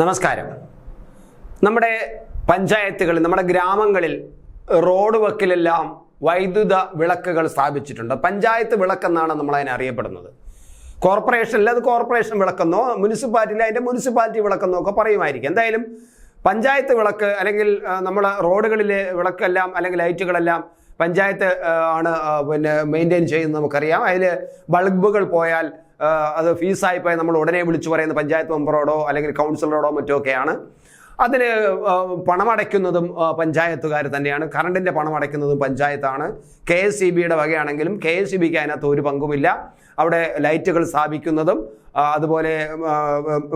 നമസ്കാരം. നമ്മുടെ പഞ്ചായത്തുകളിൽ നമ്മുടെ ഗ്രാമങ്ങളിൽ റോഡ് വക്കിലെല്ലാം വൈദ്യുത വിളക്കുകൾ സ്ഥാപിച്ചിട്ടുണ്ട്. പഞ്ചായത്ത് വിളക്കെന്നാണ് നമ്മൾ അതിനെ അറിയപ്പെടുന്നത്. കോർപ്പറേഷനിൽ അത് കോർപ്പറേഷൻ വിളക്കെന്നോ മുനിസിപ്പാലിറ്റിയിൽ അതിന്റെ മുനിസിപ്പാലിറ്റി വിളക്കെന്നോ ഒക്കെ പറയുമായിരിക്കും. എന്തായാലും പഞ്ചായത്ത് വിളക്ക് അല്ലെങ്കിൽ നമ്മൾ റോഡുകളിലെ വിളക്കെല്ലാം അല്ലെങ്കിൽ ലൈറ്റുകളെല്ലാം പഞ്ചായത്ത് ആണ് പിന്നെ മെയിന്റെയിൻ ചെയ്യുന്നത് നമുക്കറിയാം. അതിൽ ബൾബുകൾ പോയാൽ അത് ഫീസായി പോയാൽ നമ്മൾ ഉടനെ വിളിച്ചു പറയുന്ന പഞ്ചായത്ത് മെമ്പറോടോ അല്ലെങ്കിൽ കൗൺസിലറോടോ മറ്റോ ഒക്കെയാണ് അതിന് പണമടയ്ക്കുന്നതും പഞ്ചായത്തുകാർ തന്നെയാണ്. കറണ്ടിന്റെ പണം അടയ്ക്കുന്നതും പഞ്ചായത്താണ്. കെ എസ് സി ബിയുടെ വകയാണെങ്കിലും കെ എസ് സി ബിക്ക് അതിനകത്ത് ഒരു പങ്കുമില്ല. അവിടെ ലൈറ്റുകൾ സ്ഥാപിക്കുന്നതും അതുപോലെ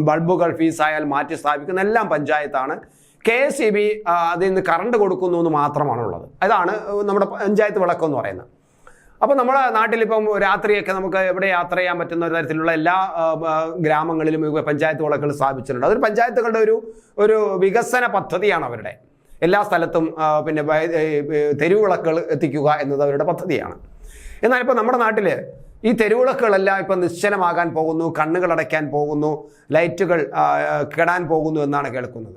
ബൾബുകൾ ഫീസായാൽ മാറ്റി സ്ഥാപിക്കുന്ന എല്ലാം പഞ്ചായത്താണ്. കെ എസ് സി ബി അതിൽ നിന്ന് കറണ്ട് കൊടുക്കുന്നു എന്ന് മാത്രമാണുള്ളത്. അതാണ് നമ്മുടെ പഞ്ചായത്ത് വിളക്കം എന്ന് പറയുന്നത്. അപ്പോൾ നമ്മുടെ നാട്ടിലിപ്പം രാത്രിയൊക്കെ നമുക്ക് എവിടെ യാത്ര ചെയ്യാൻ പറ്റുന്ന ഒരു തരത്തിലുള്ള എല്ലാ ഗ്രാമങ്ങളിലും പഞ്ചായത്ത് വളക്കൾ സ്ഥാപിച്ചിട്ടുണ്ട്. അതൊരു പഞ്ചായത്തുകളുടെ ഒരു ഒരു വികസന പദ്ധതിയാണ് അവരുടെ. എല്ലാ സ്ഥലത്തും പിന്നെ തെരുവിളക്കുകൾ എത്തിക്കുക എന്നത് അവരുടെ പദ്ധതിയാണ്. എന്നാൽ ഇപ്പോൾ നമ്മുടെ നാട്ടിൽ ഈ തെരുവിളക്കുകളെല്ലാം ഇപ്പം നിശ്ചലമാകാൻ പോകുന്നു കണ്ണുകൾ അടയ്ക്കാൻ പോകുന്നു ലൈറ്റുകൾ കെടാൻ പോകുന്നു എന്നാണ് കേൾക്കുന്നത്.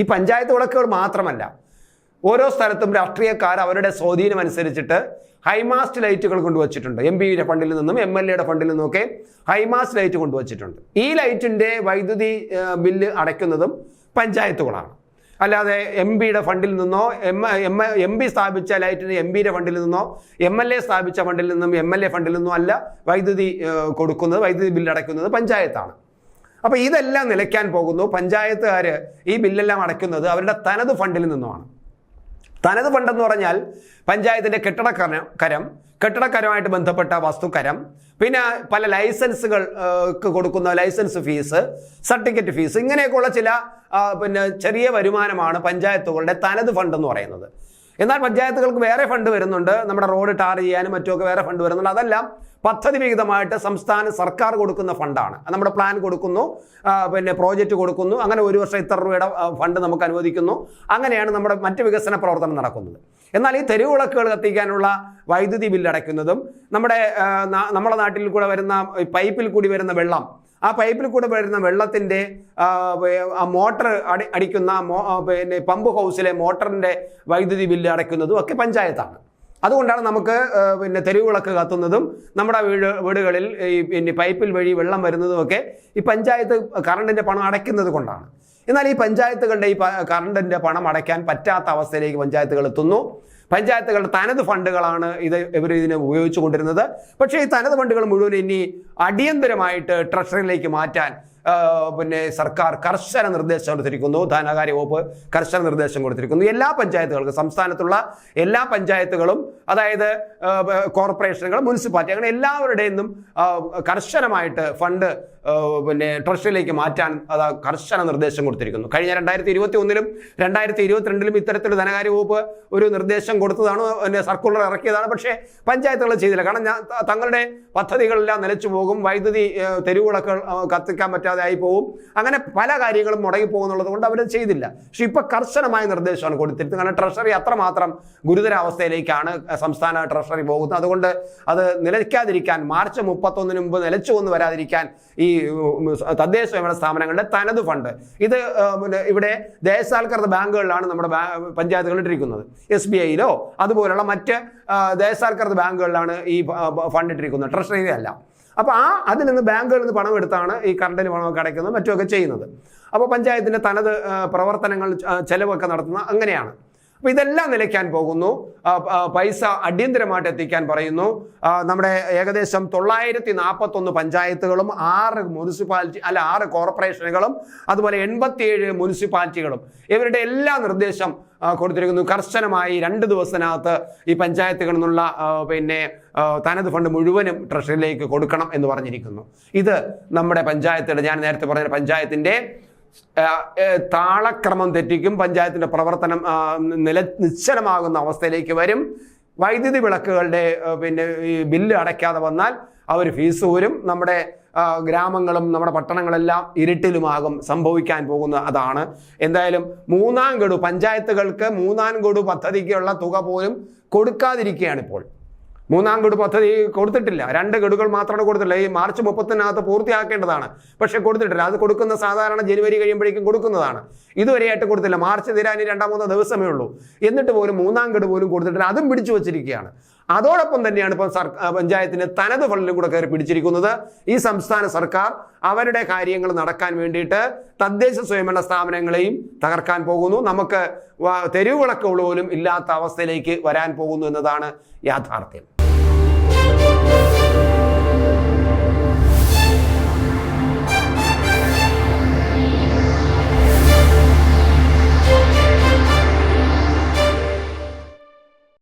ഈ പഞ്ചായത്ത് വിളക്കുകൾ മാത്രമല്ല ഓരോ സ്ഥലത്തും രാഷ്ട്രീയക്കാർ അവരുടെ സ്വാധീനം അനുസരിച്ചിട്ട് ഹൈമാസ്റ്റ് ലൈറ്റുകൾ കൊണ്ടുവച്ചിട്ടുണ്ട്. എം പിയുടെ ഫണ്ടിൽ നിന്നും എം എൽ എയുടെ ഫണ്ടിൽ നിന്നുമൊക്കെ ഹൈമാസ്റ്റ് ലൈറ്റ് കൊണ്ടുവച്ചിട്ടുണ്ട്. ഈ ലൈറ്റിന്റെ വൈദ്യുതി ബില്ല് അടയ്ക്കുന്നതും പഞ്ചായത്തുകളാണ്. അല്ലാതെ എം പിയുടെ ഫണ്ടിൽ നിന്നോ എം എം എം പി സ്ഥാപിച്ച ലൈറ്റിന് എം പിയുടെ ഫണ്ടിൽ നിന്നോ എം എൽ എ സ്ഥാപിച്ച ഫണ്ടിൽ നിന്നും എം എൽ എ ഫണ്ടിൽ നിന്നോ അല്ല വൈദ്യുതി കൊടുക്കുന്നത് വൈദ്യുതി ബില്ല് അടയ്ക്കുന്നത് പഞ്ചായത്താണ്. അപ്പോൾ ഇതെല്ലാം നിലയ്ക്കാൻ പോകുന്നു. പഞ്ചായത്തുകാർ ഈ ബില്ലെല്ലാം അടയ്ക്കുന്നത് അവരുടെ തനത് ഫണ്ടിൽ നിന്നുമാണ്. തനത് ഫണ്ടെന്ന് പറഞ്ഞാൽ പഞ്ചായത്തിന്റെ കെട്ടിടക്കരം കരം കെട്ടിടക്കരമായിട്ട് ബന്ധപ്പെട്ട വസ്തുക്കരം പിന്നെ പല ലൈസൻസുകൾ കൊടുക്കുന്ന ലൈസൻസ് ഫീസ് സർട്ടിഫിക്കറ്റ് ഫീസ് ഇങ്ങനെയൊക്കെയുള്ള ചില പിന്നെ ചെറിയ വരുമാനമാണ് പഞ്ചായത്തുകളുടെ തനത് ഫണ്ട് എന്ന് പറയുന്നത്. എന്നാൽ പഞ്ചായത്തുകൾക്ക് വേറെ ഫണ്ട് വരുന്നുണ്ട്. നമ്മുടെ റോഡ് ടാർ ചെയ്യാനും മറ്റുമൊക്കെ വേറെ ഫണ്ട് വരുന്നുണ്ട്. അതെല്ലാം പദ്ധതി വിഹിതമായിട്ട് സംസ്ഥാന സർക്കാർ കൊടുക്കുന്ന ഫണ്ടാണ് നമ്മുടെ പ്ലാൻ കൊടുക്കുന്നു. പിന്നെ പ്രോജക്റ്റ് കൊടുക്കുന്നു. അങ്ങനെ ഒരു വർഷം ഇത്ര രൂപയുടെ ഫണ്ട് നമുക്ക് അനുവദിക്കുന്നു. അങ്ങനെയാണ് നമ്മുടെ മറ്റ് വികസന പ്രവർത്തനം നടക്കുന്നത്. എന്നാൽ ഈ തെരുവിളക്കുകൾ കത്തിക്കാനുള്ള വൈദ്യുതി ബില്ല് അടയ്ക്കുന്നതും നമ്മുടെ നമ്മുടെ നാട്ടിൽ കൂടെ വരുന്ന പൈപ്പിൽ കൂടി വരുന്ന വെള്ളം ആ പൈപ്പിൽ കൂടെ വരുന്ന വെള്ളത്തിന്റെ ആ, മോട്ടർ അടി അടിക്കുന്ന പിന്നെ പമ്പ് ഹൗസിലെ മോട്ടറിന്റെ വൈദ്യുതി ബില്ല് അടയ്ക്കുന്നതും ഒക്കെ പഞ്ചായത്താണ്. അതുകൊണ്ടാണ് നമുക്ക് പിന്നെ തെരുവുകളൊക്കെ കത്തുന്നതും നമ്മുടെ വീട് വീടുകളിൽ ഈ പിന്നെ പൈപ്പിൽ വഴി വെള്ളം വരുന്നതുമൊക്കെ ഈ പഞ്ചായത്ത് കറണ്ടിന്റെ പണം അടയ്ക്കുന്നത് കൊണ്ടാണ്. എന്നാൽ ഈ പഞ്ചായത്തുകളുടെ ഈ കറണ്ടിന്റെ പണം അടയ്ക്കാൻ പറ്റാത്ത അവസ്ഥയിലേക്ക് പഞ്ചായത്തുകൾ എത്തുന്നു. പഞ്ചായത്തുകളുടെ തനത് ഫണ്ടുകളാണ് ഇത് ഇവർ ഇതിനെ ഉപയോഗിച്ചു കൊണ്ടിരുന്നത്. പക്ഷേ ഈ തനത് ഫണ്ടുകൾ മുഴുവൻ ഇനി അടിയന്തരമായിട്ട് ട്രഷറിയിലേക്ക് മാറ്റാൻ പിന്നെ സർക്കാർ കർശന നിർദ്ദേശം കൊടുത്തിരിക്കുന്നു. ധനകാര്യ വകുപ്പ് കർശന നിർദ്ദേശം കൊടുത്തിരിക്കുന്നു. എല്ലാ പഞ്ചായത്തുകൾക്കും സംസ്ഥാനത്തുള്ള എല്ലാ പഞ്ചായത്തുകളും അതായത് കോർപ്പറേഷനുകൾ മുനിസിപ്പാലിറ്റി അങ്ങനെ എല്ലാവരുടെയും കർശനമായിട്ട് ഫണ്ട് പിന്നെ ട്രഷറിയിലേക്ക് മാറ്റാൻ അത് കർശന നിർദ്ദേശം കൊടുത്തിരിക്കുന്നു. കഴിഞ്ഞ രണ്ടായിരത്തി ഇരുപത്തി ഒന്നിലും രണ്ടായിരത്തി ഇരുപത്തിരണ്ടിലും ഇത്തരത്തിൽ ധനകാര്യ വകുപ്പ് ഒരു നിർദ്ദേശം കൊടുത്തതാണ്. പിന്നെ സർക്കുലർ ഇറക്കിയതാണ്. പക്ഷേ പഞ്ചായത്തുകൾ ചെയ്തില്ല. കാരണം ഞാൻ തങ്ങളുടെ പദ്ധതികളെല്ലാം നിലച്ചു പോകും. വൈദ്യുതി തെരുവുകളൊക്കെ കത്തിക്കാൻ പറ്റാതെ ആയി പോകും അങ്ങനെ പല കാര്യങ്ങളും മുടങ്ങി പോകുന്നുള്ളത് കൊണ്ട് ചെയ്തില്ല. പക്ഷെ ഇപ്പൊ കർശനമായ നിർദ്ദേശമാണ് കൊടുത്തിരുന്നത് കാരണം ട്രഷറി അത്രമാത്രം ഗുരുതരാവസ്ഥയിലേക്കാണ് സംസ്ഥാന ട്രഷറി പോകുന്നത്. അതുകൊണ്ട് അത് നിലയ്ക്കാതിരിക്കാൻ മാർച്ച് മുപ്പത്തൊന്നിന് മുമ്പ് നിലച്ചു വന്ന് വരാതിരിക്കാൻ ഈ തദ്ദേശ സ്വയംഭരണ സ്ഥാപനങ്ങളുടെ തനത് ഫണ്ട്. ഇത് പിന്നെ ഇവിടെ ദേശസാൽകൃത ബാങ്കുകളിലാണ് നമ്മുടെ പഞ്ചായത്തുകൾ ഇട്ടിരിക്കുന്നത്. എസ് ബി ഐയിലോ അതുപോലുള്ള മറ്റ് ദേശസാൽകൃത ബാങ്കുകളിലാണ് ഈ ഫണ്ട് ഇട്ടിരിക്കുന്നത്. ട്രഷറിയിലല്ല അപ്പോൾ ആ അതിൽ നിന്ന് ബാങ്കുകളിൽ നിന്ന് പണം എടുത്താണ് ഈ കറണ്ടിന് പണമൊക്കെ അടയ്ക്കുന്നത് മറ്റുമൊക്കെ ചെയ്യുന്നത്. അപ്പോൾ പഞ്ചായത്തിന്റെ തനത് പ്രവർത്തനങ്ങൾ ചെലവൊക്കെ നടത്തുന്ന അങ്ങനെയാണ്. അപ്പോൾ ഇതെല്ലാം നിലയ്ക്കാൻ പോകുന്നു. പൈസ അടിയന്തരമായിട്ട് എത്തിക്കാൻ പറയുന്നു. നമ്മുടെ ഏകദേശം തൊള്ളായിരത്തി നാൽപ്പത്തൊന്ന് പഞ്ചായത്തുകളും ആറ് മുനിസിപ്പാലിറ്റി അല്ല ആറ് കോർപ്പറേഷനുകളും അതുപോലെ എൺപത്തിയേഴ് മുനിസിപ്പാലിറ്റികളും. ഇവരുടെ എല്ലാ നിർദ്ദേശം കൊടുത്തിരിക്കുന്നു. കർശനമായി രണ്ട് ദിവസത്തിനകത്ത് ഈ പഞ്ചായത്തുകളിൽ നിന്നുള്ള പിന്നെ തനത് ഫണ്ട് മുഴുവനും ട്രഷറിയിലേക്ക് കൊടുക്കണം എന്ന് പറഞ്ഞിരിക്കുന്നു. ഇത് നമ്മുടെ പഞ്ചായത്തുകളുടെ ഞാൻ നേരത്തെ പറഞ്ഞ പഞ്ചായത്തിന്റെ താളക്രമം തെറ്റിക്കും പഞ്ചായത്തിന്റെ പ്രവർത്തനം നില നിശ്ചലമാകുന്ന അവസ്ഥയിലേക്ക് വരും. വൈദ്യുതി വിളക്കുകളുടെ പിന്നെ ഈ ബില്ല് അടയ്ക്കാതെ വന്നാൽ അവർ ഫീസ് ഊരും. നമ്മുടെ ഗ്രാമങ്ങളും നമ്മുടെ പട്ടണങ്ങളെല്ലാം ഇരുട്ടിലുമാകും സംഭവിക്കാൻ പോകുന്ന അതാണ്. എന്തായാലും മൂന്നാം ഗഡു പഞ്ചായത്തുകൾക്ക് മൂന്നാം ഗഡു പദ്ധതിക്കുള്ള തുക പോലും കൊടുക്കാതിരിക്കുകയാണ് ഇപ്പോൾ. മൂന്നാം ഗഡു പദ്ധതി കൊടുത്തിട്ടില്ല. രണ്ട് ഗഡുകൾ മാത്രമാണ് കൊടുത്തിട്ടില്ല ഈ മാർച്ച് മുപ്പത്തിനകത്ത് പൂർത്തിയാക്കേണ്ടതാണ്. പക്ഷെ കൊടുത്തിട്ടില്ല. അത് കൊടുക്കുന്ന സാധാരണ ജനുവരി കഴിയുമ്പോഴേക്കും കൊടുക്കുന്നതാണ്. ഇതുവരെയായിട്ട് കൊടുത്തില്ല. മാർച്ച് തീരാൻ രണ്ടാം മൂന്നോ ദിവസമേ ഉള്ളൂ. എന്നിട്ട് പോലും മൂന്നാം ഗഡു പോലും കൊടുത്തിട്ടില്ല. അതും പിടിച്ചു വച്ചിരിക്കുകയാണ്. അതോടൊപ്പം തന്നെയാണ് ഇപ്പം സർ പഞ്ചായത്തിന് തനത് ഫണ്ടിലും കൂടെ കയറി പിടിച്ചിരിക്കുന്നത് ഈ സംസ്ഥാന സർക്കാർ അവരുടെ കാര്യങ്ങൾ നടക്കാൻ വേണ്ടിയിട്ട് തദ്ദേശ സ്വയംഭരണ സ്ഥാപനങ്ങളെയും തകർക്കാൻ പോകുന്നു. നമുക്ക് തെരുവിളക്കുകൾ പോലും ഇല്ലാത്ത അവസ്ഥയിലേക്ക് വരാൻ പോകുന്നു എന്നതാണ് യാഥാർത്ഥ്യം.